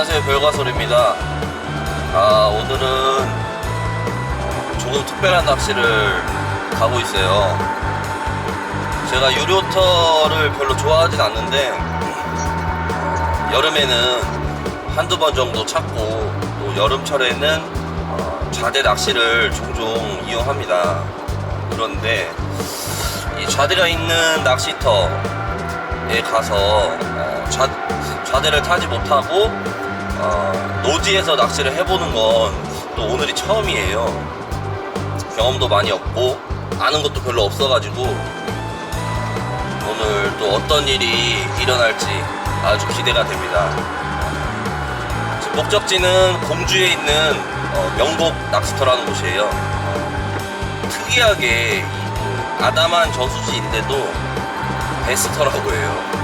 안녕하세요. 별과솔입니다. 아 오늘은 조금 특별한 낚시를 가고 있어요. 제가 유료터를 별로 좋아하진 않는데 여름에는 한두 번 정도 찾고 또 여름철에는 어, 좌대 낚시를 종종 이용합니다. 그런데 이 좌대가 있는 낚시터에 가서 어, 좌, 좌대를 타지 못하고 어, 노지에서 낚시를 해보는 건 또 오늘이 처음이에요. 경험도 많이 없고 아는 것도 별로 없어가지고 오늘 또 어떤 일이 일어날지 아주 기대가 됩니다. 목적지는 공주에 있는 어, 명곡 낚시터라는 곳이에요. 어, 특이하게 이 아담한 저수지인데도 베스터라고 해요.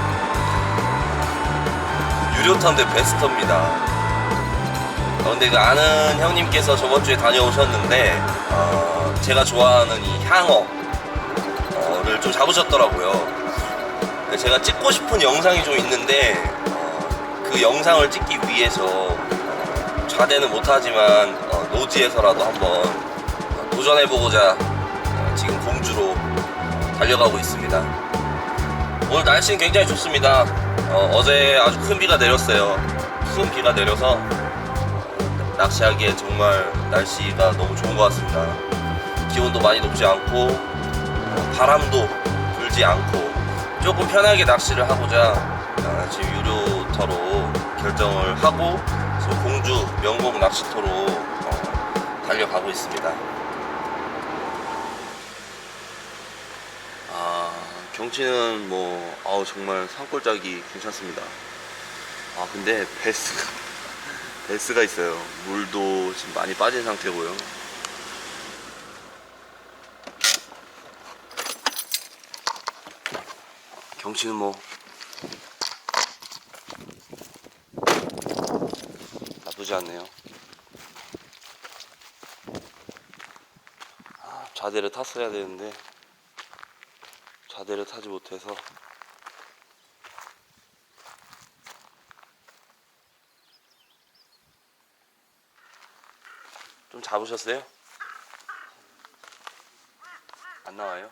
유료터인데 베스터입니다. 어, 근데 그 아는 형님께서 저번 주에 다녀오셨는데 어, 제가 좋아하는 이 향어를 좀 잡으셨더라고요. 제가 찍고 싶은 영상이 좀 있는데 어, 그 영상을 찍기 위해서 어, 좌대는 못하지만 어, 노지에서라도 한번 어, 도전해보고자 어, 지금 공주로 달려가고 있습니다. 오늘 날씨는 굉장히 좋습니다. 어, 제 아주 큰 비가 내렸어요. 큰 비가 내려서 어, 낚시하기에 정말 날씨가 너무 좋은 것 같습니다. 기온도 많이 높지 않고 어, 바람도 불지 않고 조금 편하게 낚시를 하고자 어, 지금 유료터로 결정을 하고 공주 명곡 낚시터로 어, 달려가고 있습니다. 경치는 뭐, 아우, 정말 산골짜기 괜찮습니다. 아, 근데 베스가, 베스가 있어요. 물도 지금 많이 빠진 상태고요. 경치는 뭐, 나쁘지 않네요. 아, 좌대를 탔어야 되는데, 좌대를 타지 못해서 좀 잡으셨어요? 안 나와요?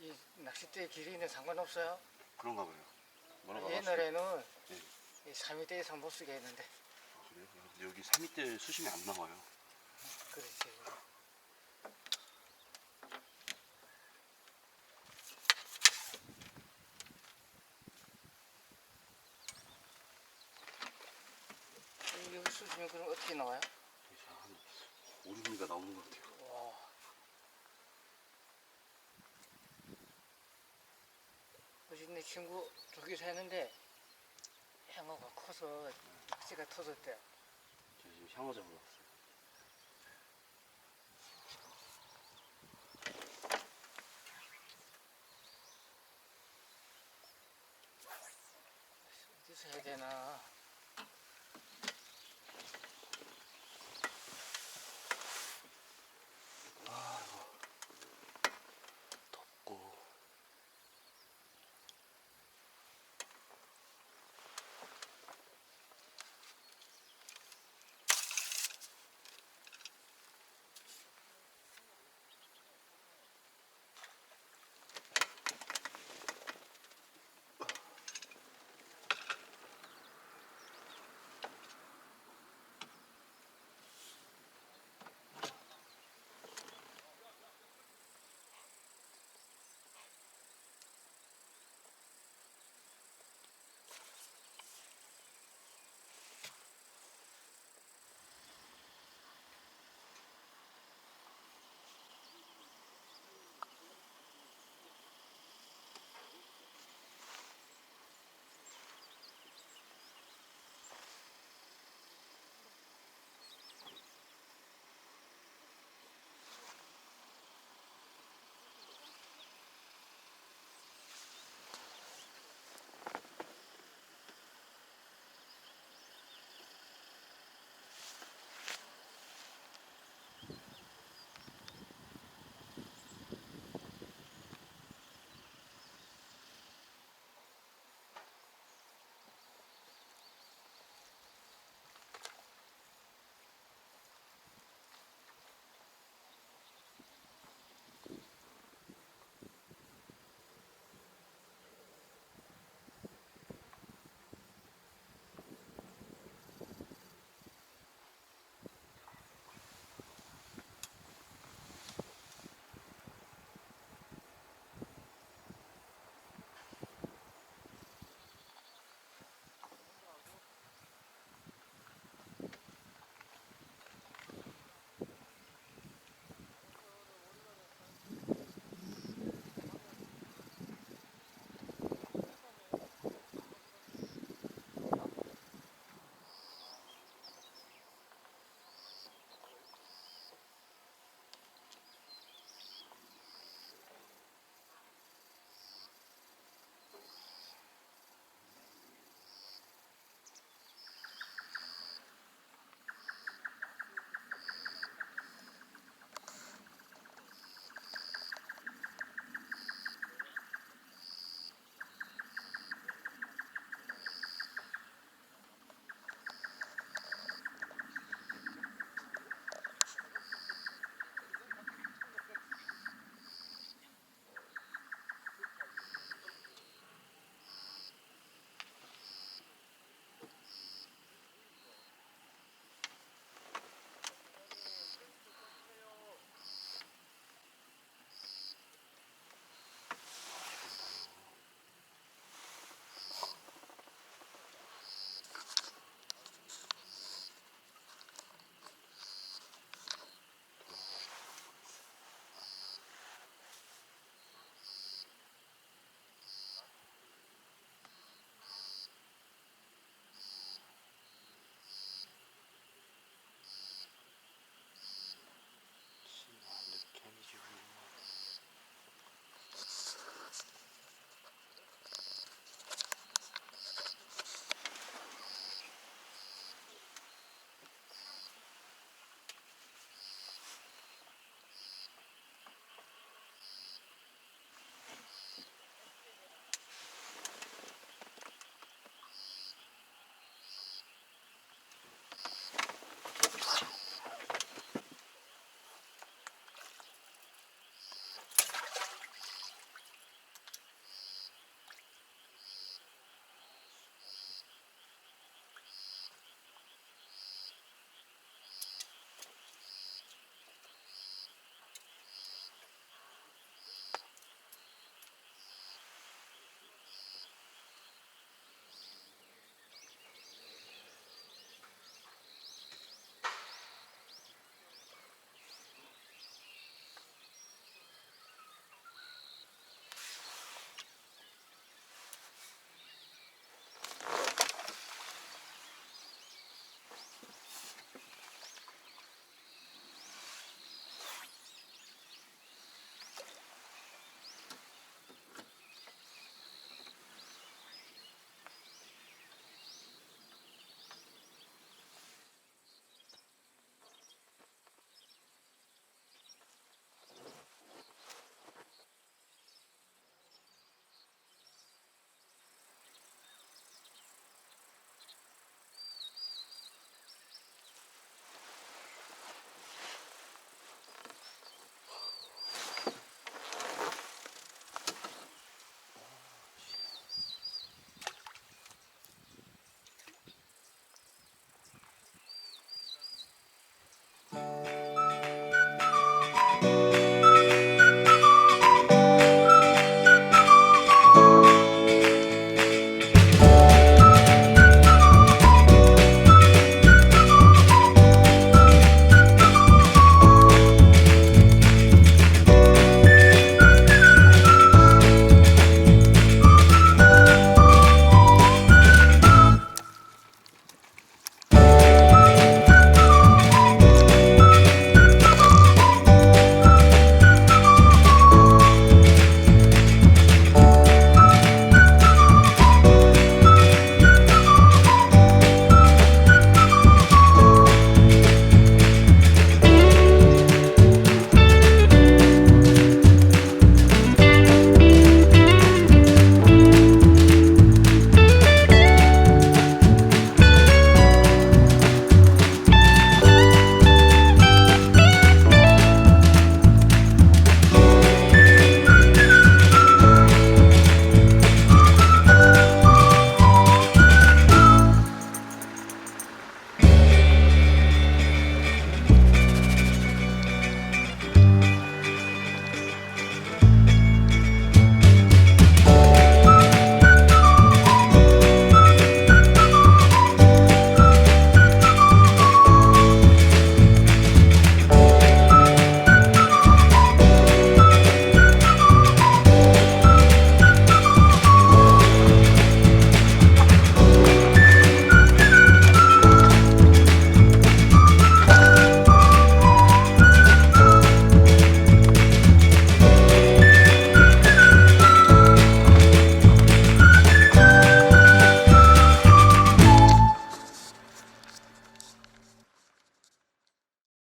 이 낚싯대 길이는 상관없어요. 그런가 봐요. 뭐라고 옛날에는 네. 이 3m 이상 못 쓰게 했는데 그래요? 여기 3미터 수심이 안 나와요. 그렇지. 수심이 그럼 어떻게 나와요? 한 5, 6미가 나오는 것 같아요. 와. 어제 내 친구 저기서 했는데 향어가 커서 낚시가 터졌대. 저 지금 향어 잡으러 왔어요. 어디서 해야 되나?